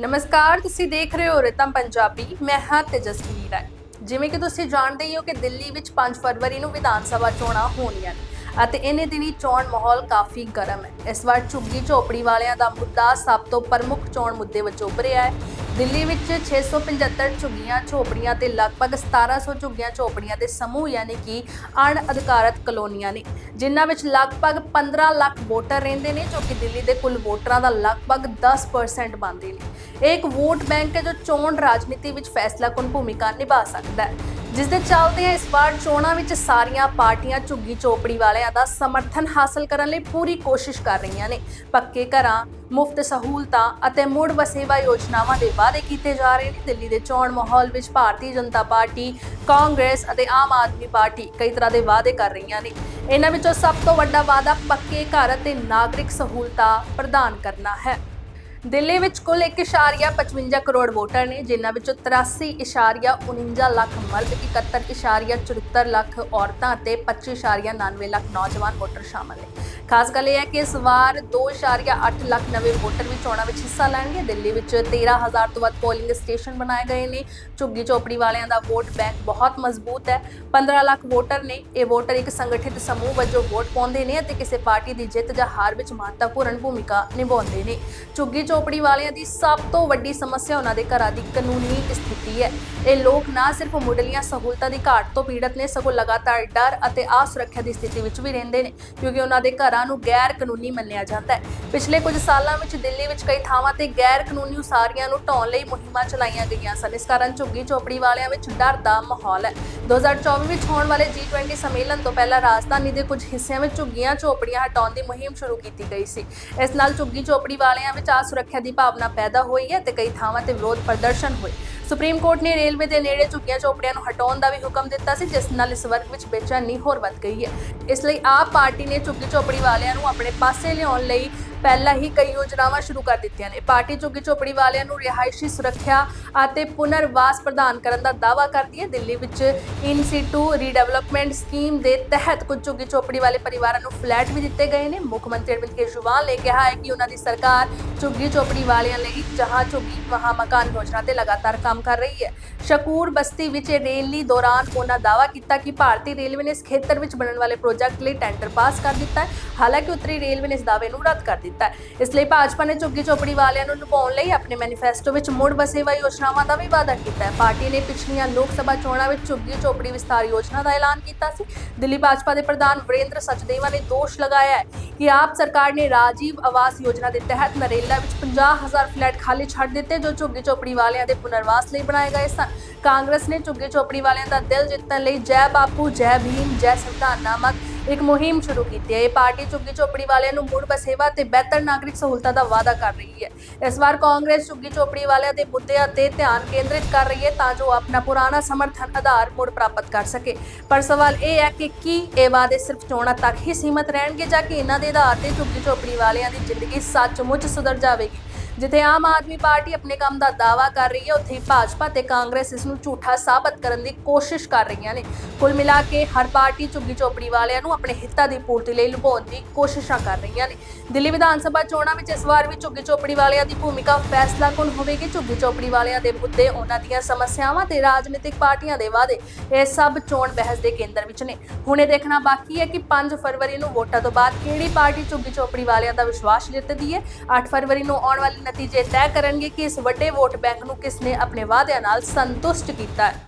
ਨਮਸਕਾਰ, ਤੁਸੀਂ ਦੇਖ ਰਹੇ ਹੋ ਰਿਤਮ ਪੰਜਾਬੀ, ਮੈਂ ਹਾਂ ਤੇਜਸਵੀ ਰਾਏ। ਜਿਵੇਂ ਕਿ ਤੁਸੀਂ ਜਾਣਦੇ ਹੀ ਹੋ ਕਿ ਦਿੱਲੀ ਵਿੱਚ 5 ਫਰਵਰੀ ਨੂੰ ਵਿਧਾਨ ਸਭਾ ਚੋਣਾਂ ਹੋਣੀਆਂ ਨੇ। ਅਤੇ ਇਹਨੇ ਦਿਨੀ ਚੋਣ ਮਾਹੌਲ ਕਾਫੀ ਗਰਮ ਹੈ। ਇਸ ਵਾਰ ਝੁੱਗੀ ਝੋਪੜੀ ਵਾਲਿਆਂ ਦਾ ਮੁੱਦਾ ਸਭ ਤੋਂ ਪ੍ਰਮੁੱਖ ਚੋਣ ਮੁੱਦੇ ਵਜੋਂ ਉੱਭਰਿਆ ਹੈ। ਦਿੱਲੀ ਵਿੱਚ 675 ਝੁੱਗੀਆਂ ਝੋਪੜੀਆਂ ਤੇ ਲਗਭਗ 1700 ਝੁੱਗੀਆਂ ਝੋਪੜੀਆਂ ਦੇ ਸਮੂਹ ਯਾਨੀ ਕਿ ਅਣ ਅਧਿਕਾਰਤ ਕਲੋਨੀਆਂ ਨੇ, ਜਿਨ੍ਹਾਂ ਵਿੱਚ ਲਗਭਗ 15 ਲੱਖ ਵੋਟਰ ਰਹਿੰਦੇ ਨੇ, ਜੋ ਕਿ ਦਿੱਲੀ ਦੇ ਕੁੱਲ ਵੋਟਰਾਂ ਦਾ ਲਗਭਗ 10% ਬਣਦੇ ਨੇ। ਇਹ ਇੱਕ ਵੋਟ ਬੈਂਕ ਹੈ, ਜੋ ਚੋਣ ਰਾਜਨੀਤੀ ਵਿੱਚ ਫੈਸਲਾਕੁਨ ਭੂਮਿਕਾ ਨਿਭਾ ਸਕਦਾ ਹੈ। ਜਿਸ ਦੇ ਚੱਲਦੇ ਇਸ ਵਾਰ ਚੋਣਾਂ ਵਿੱਚ ਸਾਰੀਆਂ ਪਾਰਟੀਆਂ ਝੁੱਗੀ ਚੋਪੜੀ ਵਾਲਿਆਂ ਦਾ ਸਮਰਥਨ ਹਾਸਲ ਕਰਨ ਲਈ ਪੂਰੀ ਕੋਸ਼ਿਸ਼ ਕਰ ਰਹੀਆਂ ਨੇ। ਪੱਕੇ ਘਰਾਂ, ਮੁਫਤ ਸਹੂਲਤਾਂ ਅਤੇ ਮੁੜ ਵਸੇਵਾ ਯੋਜਨਾਵਾਂ ਦੇ ਵਾਅਦੇ ਕੀਤੇ ਜਾ ਰਹੇ ਨੇ। ਦਿੱਲੀ ਦੇ ਚੋਣ ਮਾਹੌਲ ਵਿੱਚ ਭਾਰਤੀ ਜਨਤਾ ਪਾਰਟੀ, ਕਾਂਗਰਸ ਅਤੇ ਆਮ ਆਦਮੀ ਪਾਰਟੀ ਕਈ ਤਰ੍ਹਾਂ ਦੇ ਵਾਅਦੇ ਕਰ ਰਹੀਆਂ ਨੇ। ਇਹਨਾਂ ਵਿੱਚੋਂ ਸਭ ਤੋਂ ਵੱਡਾ ਵਾਅਦਾ ਪੱਕੇ ਘਰ ਅਤੇ ਨਾਗਰਿਕ ਸਹੂਲਤਾਂ ਪ੍ਰਦਾਨ ਕਰਨਾ ਹੈ। ਦਿੱਲੀ ਵਿੱਚ ਕੁੱਲ 1.55 ਕਰੋੜ ਵੋਟਰ ਨੇ, ਜਿਨ੍ਹਾਂ ਵਿੱਚੋਂ 83.49 ਲੱਖ ਮਰਦ 71.74 ਲੱਖ ਔਰਤਾਂ ਅਤੇ 25.99 ਲੱਖ ਨੌਜਵਾਨ ਵੋਟਰ ਸ਼ਾਮਲ ਨੇ। ਖਾਸ ਗੱਲ ਇਹ ਹੈ ਕਿ ਇਸ ਵਾਰ 2.8 ਲੱਖ ਨਵੇਂ ਵੋਟਰ ਵੀ ਚੋਣਾਂ ਵਿੱਚ ਹਿੱਸਾ ਲੈਣਗੇ। ਦਿੱਲੀ ਵਿੱਚ 13000 ਤੋਂ ਵੱਧ ਪੋਲਿੰਗ ਸਟੇਸ਼ਨ ਬਣਾਏ ਗਏ ਨੇ। ਝੁੱਗੀ ਚੋਪੜੀ ਵਾਲਿਆਂ ਦਾ ਵੋਟ ਬੈਂਕ ਬਹੁਤ ਮਜ਼ਬੂਤ ਹੈ। 15 ਲੱਖ ਵੋਟਰ ਨੇ, ਇਹ ਵੋਟਰ ਇੱਕ ਸੰਗਠਿਤ ਸਮੂਹ ਵਜੋਂ ਵੋਟ ਪਾਉਂਦੇ ਨੇ ਅਤੇ ਕਿਸੇ ਪਾਰਟੀ ਦੀ ਜਿੱਤ ਜਾਂ ਹਾਰ ਵਿੱਚ ਮਹੱਤਵਪੂਰਨ ਭੂਮਿਕਾ ਨਿਭਾਉਂਦੇ ਨੇ। ਝੁੱਗੀ ਝੋਪੜੀ ਵਾਲਿਆਂ ਦੀ ਸਭ ਤੋਂ ਵੱਡੀ ਸਮੱਸਿਆ ਉਹਨਾਂ ਦੇ ਘਰਾਂ ਦੀ ਕਾਨੂੰਨੀ ਸਥਿਤੀ ਹੈ। ਇਹ ਲੋਕ ਨਾ ਸਿਰਫ ਮੁੱਢਲੀਆਂ ਸਹੂਲਤਾਂ ਦੀ ਘਾਟ ਤੋਂ ਪੀੜਤ ਨੇ, ਸਗੋਂ ਲਗਾਤਾਰ ਡਰ ਅਤੇ ਅਸੁਰੱਖਿਆ ਦੀ ਸਥਿਤੀ ਵਿੱਚ ਵੀ ਰਹਿੰਦੇ ਨੇ, ਕਿਉਂਕਿ ਉਹਨਾਂ ਦੇ ਘਰਾਂ ਨੂੰ ਗੈਰ ਕਾਨੂੰਨੀ ਮੰਨਿਆ ਜਾਂਦਾ ਹੈ। ਪਿਛਲੇ ਕੁਝ ਸਾਲਾਂ ਵਿੱਚ ਦਿੱਲੀ ਵਿੱਚ ਕਈ ਥਾਵਾਂ ਤੇ ਗੈਰ ਕਾਨੂੰਨੀ ਉਸਾਰੀਆਂ ਨੂੰ ਢਾਉਣ ਲਈ ਮੁਹਿੰਮਾਂ ਚਲਾਈਆਂ ਗਈਆਂ ਸਨ। ਇਸ ਕਾਰਨ ਝੁੱਗੀ ਝੋਪੜੀ ਵਾਲਿਆਂ ਵਿੱਚ ਡਰ ਦਾ ਮਾਹੌਲ ਹੈ। 2024 ਵਿੱਚ ਹੋਣ ਵਾਲੇ G20 ਸੰਮੇਲਨ ਤੋਂ ਪਹਿਲਾਂ ਰਾਜਧਾਨੀ ਦੇ ਕੁਝ ਹਿੱਸਿਆਂ ਵਿੱਚ ਝੁੱਗੀਆਂ ਝੋਪੜੀਆਂ ਹਟਾਉਣ ਦੀ ਮੁਹਿੰਮ ਸ਼ੁਰੂ ਕੀਤੀ ਗਈ ਸੀ। ਇਸ ਨਾਲ ਝੁੱਗੀ ਝੋਪੜੀ ਵਾਲਿਆਂ ਵਿੱਚ ਸੁਰੱਖਿਆ ਦੀ ਭਾਵਨਾ ਪੈਦਾ ਹੋਈ ਹੈ ਤੇ ਕਈ ਥਾਵਾਂ ਤੇ ਵਿਰੋਧ ਪ੍ਰਦਰਸ਼ਨ ਹੋਏ। ਸੁਪਰੀਮ ਕੋਰਟ ਨੇ ਰੇਲਵੇ ਦੇ ਨੇੜੇ ਝੁੱਗੀਆਂ ਝੋਪੜੀਆਂ ਨੂੰ ਹਟਾਉਣ ਦਾ ਵੀ ਹੁਕਮ ਦਿੱਤਾ ਸੀ, ਜਿਸ ਨਾਲ ਇਸ ਵਰਗ ਵਿੱਚ ਬੇਚੈਨੀ ਹੋਰ ਵੱਧ ਗਈ ਹੈ। ਇਸ ਲਈ ਆਪ ਪਾਰਟੀ ਨੇ ਝੁੱਗੀ ਝੋਪੜੀ ਵਾਲਿਆਂ ਨੂੰ ਆਪਣੇ ਪਾਸੇ ਲਿਆਉਣ ਲਈ ਪਹਿਲਾਂ ਹੀ ਕਈ ਯੋਜਨਾਵਾਂ ਸ਼ੁਰੂ ਕਰ ਦਿੱਤੀਆਂ ਨੇ। ਪਾਰਟੀ ਝੁੱਗੀ ਝੋਪੜੀ ਵਾਲਿਆਂ ਨੂੰ ਰਿਹਾਇਸ਼ੀ ਸੁਰੱਖਿਆ ਅਤੇ ਪੁਨਰਵਾਸ ਪ੍ਰਦਾਨ ਕਰਨ ਦਾ ਦਾਅਵਾ ਕਰਦੀ ਹੈ। ਦਿੱਲੀ ਵਿੱਚ ਇਨ ਸਿਟੂ ਰੀਡਿਵੈਲਪਮੈਂਟ ਸਕੀਮ ਦੇ ਤਹਿਤ ਕੁਝ ਝੁੱਗੀ ਝੋਪੜੀ ਵਾਲੇ ਪਰਿਵਾਰਾਂ ਨੂੰ ਫਲੈਟ ਵੀ ਦਿੱਤੇ ਗਏ ਨੇ। ਮੁੱਖ ਮੰਤਰੀ ਅਰਵਿੰਦ ਕੇਜਰੀਵਾਲ ਨੇ ਕਿਹਾ ਹੈ ਕਿ ਉਹਨਾਂ ਦੀ ਸਰਕਾਰ ਝੁੱਗੀ ਝੋਪੜੀ ਵਾਲਿਆਂ ਲਈ ਜਹਾਂ ਝੁੱਗੀ ਵਹਾਂ ਮਕਾਨ ਯੋਜਨਾ ਤੇ ਲਗਾਤਾਰ ਕੰਮ ਕਰ ਰਹੀ ਹੈ। ਸ਼ਕੂਰ ਬਸਤੀ ਵਿੱਚ ਰੇਲੀ ਦੌਰਾਨ ਉਹਨਾਂ ਦਾਅਵਾ ਕੀਤਾ ਕਿ ਭਾਰਤੀ ਰੇਲਵੇ ਨੇ ਇਸ ਖੇਤਰ ਵਿੱਚ ਬਣਨ ਵਾਲੇ ਪ੍ਰੋਜੈਕਟ ਲਈ ਟੈਂਡਰ ਪਾਸ ਕਰ ਦਿੱਤਾ ਹੈ। ਹਾਲਾਂਕਿ ਉੱਤਰੀ ਰੇਲਵੇ ਨੇ ਇਸ ਦਾਅਵੇ ਨੂੰ ਰੱਦ ਕਰ ਦਿੱਤਾ ਹੈ। ਇਸ ਲਈ ਭਾਜਪਾ ਨੇ ਝੁੱਗੀ ਝੋਪੜੀ ਵਾਲਿਆਂ ਨੂੰ ਲੁਭਾਉਣ ਲਈ ਆਪਣੇ ਮੈਨੀਫੈਸਟੋ ਵਿੱਚ ਮੁੜ ਵਸੇਵਾ ਯੋਜਨਾਵਾਂ ਦਾ ਵੀ ਵਾਅਦਾ ਕੀਤਾ ਹੈ। ਪਾਰਟੀ ਨੇ ਪਿਛਲੀਆਂ ਲੋਕ ਸਭਾ ਚੋਣਾਂ ਵਿੱਚ ਝੁੱਗੀ ਝੋਪੜੀ ਵਿਸਤਾਰ ਯੋਜਨਾ ਦਾ ਐਲਾਨ ਕੀਤਾ ਸੀ। ਦਿੱਲੀ ਭਾਜਪਾ ਦੇ ਪ੍ਰਧਾਨ ਵਰਿੰਦਰ ਸਚਦੇਵਾ ਨੇ ਦੋਸ਼ ਲਗਾਇਆ ਹੈ ਕਿ ਆਪ ਸਰਕਾਰ ਨੇ ਰਾਜੀਵ ਆਵਾਸ ਯੋਜਨਾ ਦੇ ਤਹਿਤ ਨਰੇਲਾ ਵਿੱਚ 50000 ਫਲੈਟ ਖਾਲੀ ਛੱਡ ਦਿੱਤੇ, ਜੋ ਝੁੱਗੀ ਝੋਪੜੀ ਵਾਲਿਆਂ ਦੇ ਪੁਨਰਵਾਸ ਲਈ ਬਣਾਏ ਗਏ ਸਨ। ਕਾਂਗਰਸ ਨੇ ਝੁੱਗੀ ਝੋਪੜੀ ਵਾਲਿਆਂ ਦਾ ਦਿਲ ਜਿੱਤਣ ਲਈ ਜੈ ਬਾਪੂ, ਜੈ ਭੀਮ, ਜੈ ਸੰਵਿਧਾਨ ਨਾਮਕ ਇੱਕ ਮੁਹਿੰਮ ਸ਼ੁਰੂ ਕੀਤੀ ਹੈ। ਇਹ ਪਾਰਟੀ ਝੁੱਗੀ ਝੋਪੜੀ ਵਾਲਿਆਂ ਨੂੰ ਮੁੜ ਬਸੇਵਾ ਤੇ ਬਿਹਤਰ ਨਾਗਰਿਕ ਸਹੂਲਤਾਂ ਦਾ ਵਾਅਦਾ ਕਰ ਰਹੀ ਹੈ। ਇਸ ਵਾਰ ਕਾਂਗਰਸ ਝੁੱਗੀ ਝੋਪੜੀ ਵਾਲਿਆਂ ਦੇ ਮੁੱਦਿਆਂ ਤੇ ਧਿਆਨ ਕੇਂਦਰਿਤ ਕਰ ਰਹੀ ਹੈ ਤਾਂ ਜੋ ਉਹ ਆਪਣਾ ਪੁਰਾਣਾ ਸਮਰਥਨ ਆਧਾਰ ਮੁੜ ਪ੍ਰਾਪਤ ਕਰ ਸਕੇ। ਪਰ ਸਵਾਲ ਇਹ ਹੈ ਕਿ ਕੀ ਇਹ ਵਾਅਦੇ ਸਿਰਫ ਚੋਣਾਂ ਤੱਕ ਹੀ ਸੀਮਤ ਰਹਿਣਗੇ ਜਾਂ ਕਿ ਇਹਨਾਂ ਦੇ ਆਧਾਰ ਤੇ ਝੁੱਗੀ ਝੋਪੜੀ ਵਾਲਿਆਂ ਦੀ ਜ਼ਿੰਦਗੀ ਸੱਚਮੁੱਚ ਸੁਧਰ ਜਾਵੇਗੀ? ਜਿੱਥੇ ਆਮ ਆਦਮੀ ਪਾਰਟੀ ਆਪਣੇ ਕੰਮ ਦਾ ਦਾਅਵਾ ਕਰ ਰਹੀ ਹੈ, ਉੱਥੇ ਹੀ ਭਾਜਪਾ ਤੇ ਕਾਂਗਰਸ ਇਸ ਨੂੰ ਝੂਠਾ ਸਾਬਤ ਕਰਨ ਦੀ ਕੋਸ਼ਿਸ਼ ਕਰ ਰਹੀਆਂ ਨੇ। ਕੁੱਲ ਮਿਲਾ ਕੇ ਹਰ ਪਾਰਟੀ ਝੁੱਗੀ ਚੋਪੜੀ ਵਾਲਿਆਂ ਨੂੰ ਆਪਣੇ ਹਿੱਤਾਂ ਦੀ ਪੂਰਤੀ ਲਈ ਲੁਭਾਉਣ ਦੀ ਕੋਸ਼ਿਸ਼ਾਂ ਕਰ ਰਹੀਆਂ ਨੇ। ਦਿੱਲੀ ਵਿਧਾਨ ਸਭਾ ਚੋਣਾਂ ਵਿੱਚ ਇਸ ਵਾਰ ਵੀ ਝੁੱਗੀ ਚੋਪੜੀ ਵਾਲਿਆਂ ਦੀ ਭੂਮਿਕਾ ਫੈਸਲਾ ਫੈਸਲਾਕੁਨ ਹੋਵੇਗੀ? ਝੁੱਗੀ ਚੋਪੜੀ ਵਾਲਿਆਂ ਦੇ ਮੁੱਦੇ, ਉਹਨਾਂ ਦੀਆਂ ਸਮੱਸਿਆਵਾਂ ਤੇ ਰਾਜਨੀਤਿਕ ਪਾਰਟੀਆਂ ਦੇ ਵਾਅਦੇ, ਇਹ ਸਭ ਚੋਣ ਬਹਿਸ ਦੇ ਕੇਂਦਰ ਵਿੱਚ ਨੇ। ਹੁਣ ਇਹ ਦੇਖਣਾ ਬਾਕੀ ਹੈ ਕਿ 5 ਫਰਵਰੀ ਨੂੰ ਵੋਟਾਂ ਤੋਂ ਬਾਅਦ ਕਿਹੜੀ ਪਾਰਟੀ ਝੁੱਗੀ ਚੋਪੜੀ ਵਾਲਿਆਂ ਦਾ ਵਿਸ਼ਵਾਸ ਜਿੱਤਦੀ ਹੈ? 8 ਫਰਵਰੀ ਨੂੰ ਆਉਣ ਵਾਲੇ ਨਤੀਜੇ ਤੈਅ ਕਰਨਗੇ ਕਿ ਇਸ ਵੱਡੇ ਵੋਟ ਬੈਂਕ ਨੂੰ ਕਿਸ ਨੇ ਆਪਣੇ ਵਾਅਦਿਆਂ ਨਾਲ ਸੰਤੁਸ਼ਟ ਕੀਤਾ ਹੈ।